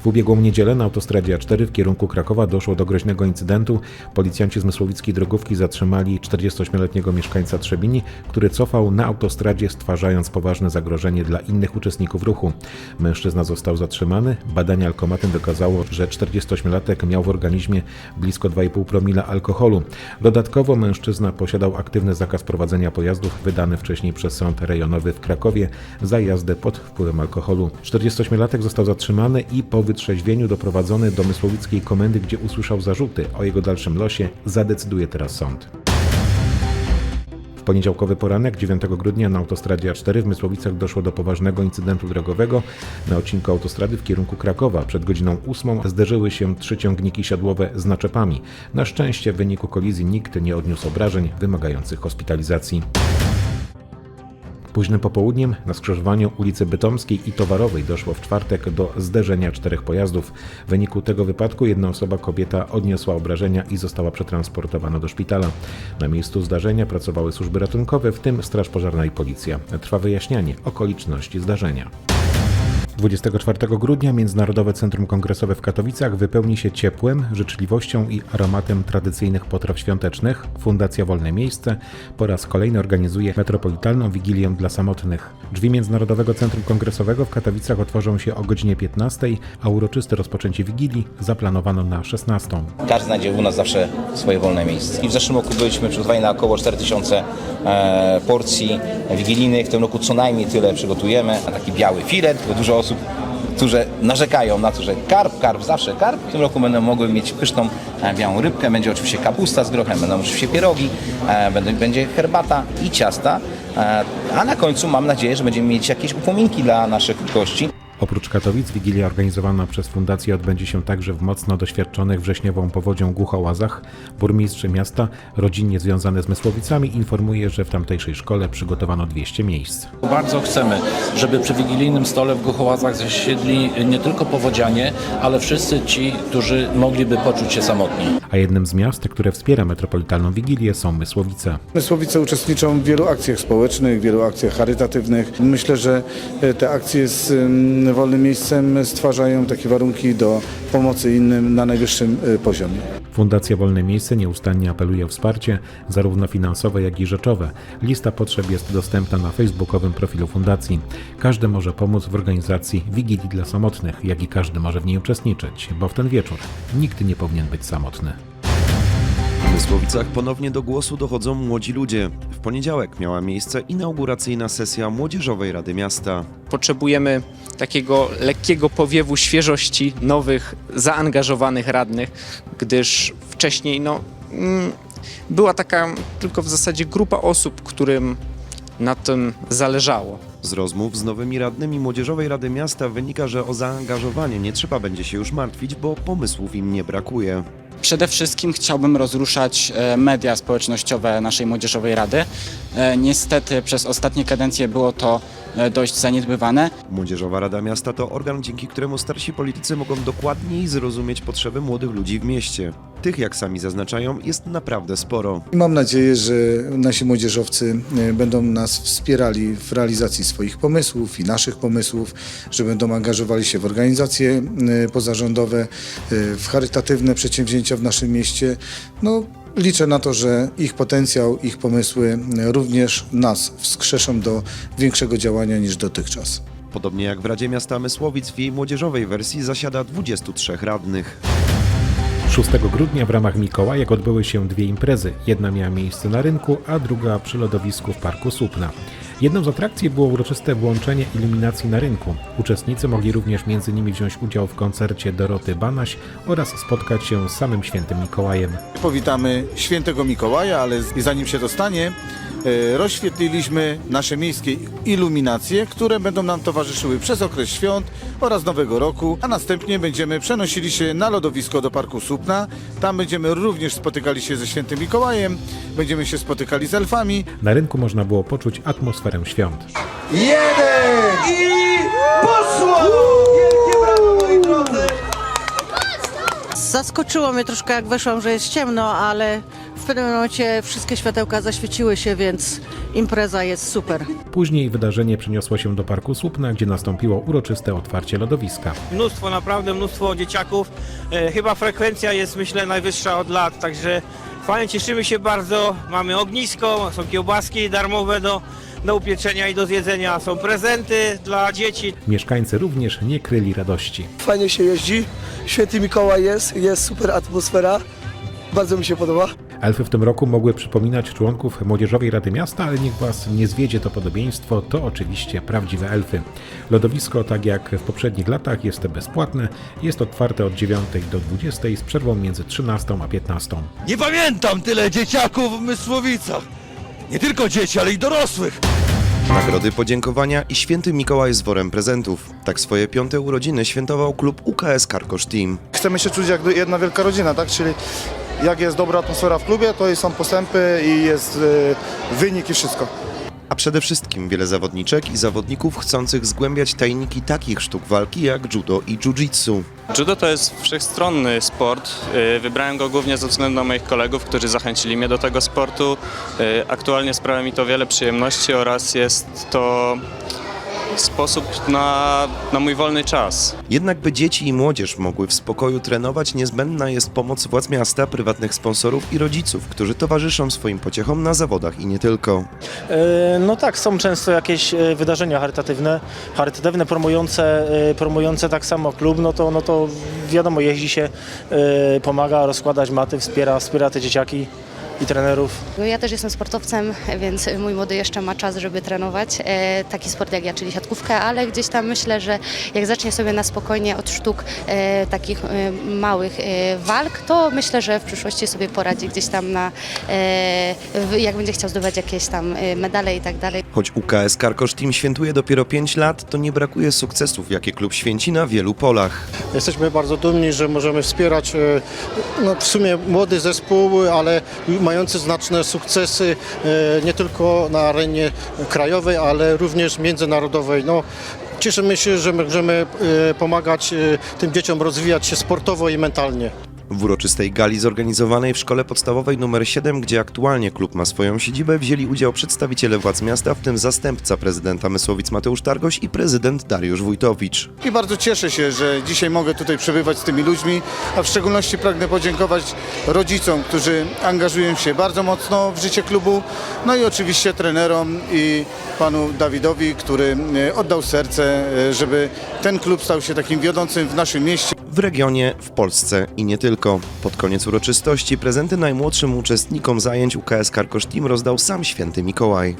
W ubiegłą niedzielę na autostradzie A4 w kierunku Krakowa doszło do groźnego incydentu. Policjanci z Mysłowickiej Drogówki zatrzymali 48-letniego mieszkańca Trzebini, który cofał na autostradzie, stwarzając poważne zagrożenie dla innych uczestników ruchu. Mężczyzna został zatrzymany. Badanie alkomatem wykazało, że 48-latek miał w organizmie blisko 2,5 promila alkoholu. Dodatkowo mężczyzna posiadał aktywny zakaz prowadzenia pojazdów wydany wcześniej przez sąd rejonowy w Krakowie za jazdę pod wpływem alkoholu. 48-latek został zatrzymany i po wytrzeźwieniu doprowadzony do Mysłowickiej Komendy, gdzie usłyszał zarzuty. O jego dalszym losie zadecyduje teraz sąd. W poniedziałkowy poranek 9 grudnia na autostradzie A4 w Mysłowicach doszło do poważnego incydentu drogowego. Na odcinku autostrady w kierunku Krakowa przed godziną 8 zderzyły się trzy ciągniki siodłowe z naczepami. Na szczęście w wyniku kolizji nikt nie odniósł obrażeń wymagających hospitalizacji. Późnym popołudniem na skrzyżowaniu ulicy Bytomskiej i Towarowej doszło w czwartek do zderzenia czterech pojazdów. W wyniku tego wypadku jedna osoba, kobieta, odniosła obrażenia i została przetransportowana do szpitala. Na miejscu zdarzenia pracowały służby ratunkowe, w tym Straż Pożarna i Policja. Trwa wyjaśnianie okoliczności zdarzenia. 24 grudnia Międzynarodowe Centrum Kongresowe w Katowicach wypełni się ciepłem, życzliwością i aromatem tradycyjnych potraw świątecznych. Fundacja Wolne Miejsce po raz kolejny organizuje metropolitalną wigilię dla samotnych. Drzwi Międzynarodowego Centrum Kongresowego w Katowicach otworzą się o godzinie 15, a uroczyste rozpoczęcie wigilii zaplanowano na 16. Każdy znajdzie u nas zawsze swoje wolne miejsce. I w zeszłym roku byliśmy przygotowani na około 4000 e, porcji wigilijnych. W tym roku co najmniej tyle przygotujemy. Taki biały filet, bo dużo osób, którzy narzekają na to, że karp, karp, zawsze karp. W tym roku będą mogły mieć pyszną e, białą rybkę. Będzie oczywiście kapusta z grochem, będą oczywiście pierogi, e, będzie, będzie herbata i ciasta. E, a na końcu mam nadzieję, że będziemy mieć jakieś upominki dla naszych gości. Oprócz Katowic, wigilia organizowana przez fundację odbędzie się także w mocno doświadczonych wrześniową powodzią Głuchołazach. Burmistrz miasta, rodzinnie związany z Mysłowicami, informuje, że w tamtejszej szkole przygotowano 200 miejsc. Bardzo chcemy, żeby przy wigilijnym stole w Głuchołazach zasiedli nie tylko powodzianie, ale wszyscy ci, którzy mogliby poczuć się samotni. A jednym z miast, które wspiera metropolitalną wigilię są Mysłowice. Mysłowice uczestniczą w wielu akcjach społecznych, wielu akcjach charytatywnych. Myślę, że e, te akcje z mm, wolnym miejscem stwarzają takie warunki do pomocy innym na najwyższym e, poziomie. Fundacja Wolne Miejsce nieustannie apeluje o wsparcie, zarówno finansowe, jak i rzeczowe. Lista potrzeb jest dostępna na facebookowym profilu fundacji. Każdy może pomóc w organizacji Wigilii dla Samotnych, jak i każdy może w niej uczestniczyć, bo w ten wieczór nikt nie powinien być samotny. W Mysłowicach ponownie do głosu dochodzą młodzi ludzie. W poniedziałek miała miejsce inauguracyjna sesja Młodzieżowej Rady Miasta. Potrzebujemy takiego lekkiego powiewu świeżości, nowych, zaangażowanych radnych, gdyż wcześniej no, mm, była taka tylko w zasadzie grupa osób, którym na tym zależało. Z rozmów z nowymi radnymi Młodzieżowej Rady Miasta wynika, że o zaangażowanie nie trzeba będzie się już martwić, bo pomysłów im nie brakuje. Przede wszystkim chciałbym rozruszać e, media społecznościowe naszej Młodzieżowej Rady. E, Niestety przez ostatnie kadencje było to dość zaniedbywane. Młodzieżowa Rada Miasta to organ, dzięki któremu starsi politycy mogą dokładniej zrozumieć potrzeby młodych ludzi w mieście. Tych, jak sami zaznaczają, jest naprawdę sporo. Mam nadzieję, że nasi młodzieżowcy e, będą nas wspierali w realizacji swoich pomysłów i naszych pomysłów, że będą angażowali się w organizacje e, pozarządowe, e, w charytatywne przedsięwzięcia w naszym mieście. No, liczę na to, że ich potencjał, ich pomysły również nas wskrzeszą do większego działania niż dotychczas. Podobnie jak w Radzie Miasta Mysłowic w jej młodzieżowej wersji zasiada 23 radnych. 6 grudnia w ramach Mikołajek odbyły się dwie imprezy. Jedna miała miejsce na rynku, a druga przy lodowisku w Parku Słupna. Jedną z atrakcji było uroczyste włączenie iluminacji na rynku. Uczestnicy mogli również między innymi wziąć udział w koncercie Doroty Banaś oraz spotkać się z samym świętym Mikołajem. Powitamy świętego Mikołaja, ale zanim się to stanie, e, rozświetliliśmy nasze miejskie iluminacje, które będą nam towarzyszyły przez okres świąt oraz Nowego Roku, a następnie będziemy przenosili się na lodowisko do Parku Słupna. Tam będziemy również spotykali się ze świętym Mikołajem, będziemy się spotykali z elfami, Na rynku można było poczuć atmosferę świąt. Zaskoczyło mnie troszkę jak weszłam, że jest ciemno, ale pewnym momencie wszystkie światełka zaświeciły się, więc impreza jest super. Później wydarzenie przeniosło się do Parku Słupna, gdzie nastąpiło uroczyste otwarcie lodowiska. mnóstwo, naprawdę mnóstwo dzieciaków. E, chyba frekwencja jest myślę najwyższa od lat, także fajnie, cieszymy się bardzo. Mamy ognisko, są kiełbaski darmowe do, do upieczenia i do zjedzenia, są prezenty dla dzieci. Mieszkańcy również nie kryli radości. Fajnie się jeździ, święty Mikołaj jest, jest super atmosfera, bardzo mi się podoba. Elfy w tym roku mogły przypominać członków Młodzieżowej Rady Miasta, ale niech Was nie zwiedzie to podobieństwo, to oczywiście prawdziwe elfy. Lodowisko, tak jak w poprzednich latach, jest bezpłatne, jest otwarte od 9 do 20 z przerwą między 13 a 15. Nie pamiętam tyle dzieciaków w Mysłowicach. Nie tylko dzieci, ale i dorosłych. Nagrody, podziękowania i święty Mikołaj z worem prezentów. Tak swoje piąte urodziny świętował klub UKS Karkosz Team. Chcemy się czuć jak jedna wielka rodzina, tak? Czyli jak jest dobra atmosfera w klubie, to są postępy i jest y, wynik i wszystko. A przede wszystkim wiele zawodniczek i zawodników chcących zgłębiać tajniki takich sztuk walki jak judo i jiu-jitsu. Judo to jest wszechstronny sport. Y, Wybrałem go głównie ze względu na moich kolegów, którzy zachęcili mnie do tego sportu. Y, Aktualnie sprawia mi to wiele przyjemności oraz jest to sposób na, na mój wolny czas. Jednak by dzieci i młodzież mogły w spokoju trenować, niezbędna jest pomoc władz miasta, prywatnych sponsorów i rodziców, którzy towarzyszą swoim pociechom na zawodach i nie tylko. No tak, są często jakieś e, wydarzenia charytatywne, charytatywne promujące, e, promujące tak samo klub, no to, no to wiadomo, jeździ się, e, pomaga rozkładać maty, wspiera, wspiera te dzieciaki i trenerów. Ja też jestem sportowcem, więc mój młody jeszcze ma czas, żeby trenować e, taki sport jak ja, czyli siatkówkę, ale gdzieś tam myślę, że jak zacznie sobie na spokojnie od sztuk e, takich e, małych walk, to myślę, że w przyszłości sobie poradzi gdzieś tam na, jak będzie chciał zdobywać jakieś tam medale i tak dalej. Choć UKS Karkosz Team świętuje dopiero 5 lat, to nie brakuje sukcesów, jakie klub święci na wielu polach. Jesteśmy bardzo dumni, że możemy wspierać e, no, w sumie młody zespół, ale mający znaczne sukcesy e, nie tylko na arenie krajowej, ale również międzynarodowej. No, cieszymy się, że możemy e, pomagać tym dzieciom rozwijać się sportowo i mentalnie. W uroczystej gali zorganizowanej w szkole podstawowej nr 7, gdzie aktualnie klub ma swoją siedzibę, wzięli udział przedstawiciele władz miasta, w tym zastępca prezydenta Mysłowic Mateusz Targoś i prezydent Dariusz Wójtowicz. I bardzo cieszę się, że dzisiaj mogę tutaj przebywać z tymi ludźmi, a w szczególności pragnę podziękować rodzicom, którzy angażują się bardzo mocno w życie klubu, no i oczywiście trenerom i panu Dawidowi, który e, oddał serce, e, żeby ten klub stał się takim wiodącym w naszym mieście. W regionie, w Polsce i nie tylko. Pod koniec uroczystości prezenty najmłodszym uczestnikom zajęć UKS Karkosz Team rozdał sam święty Mikołaj.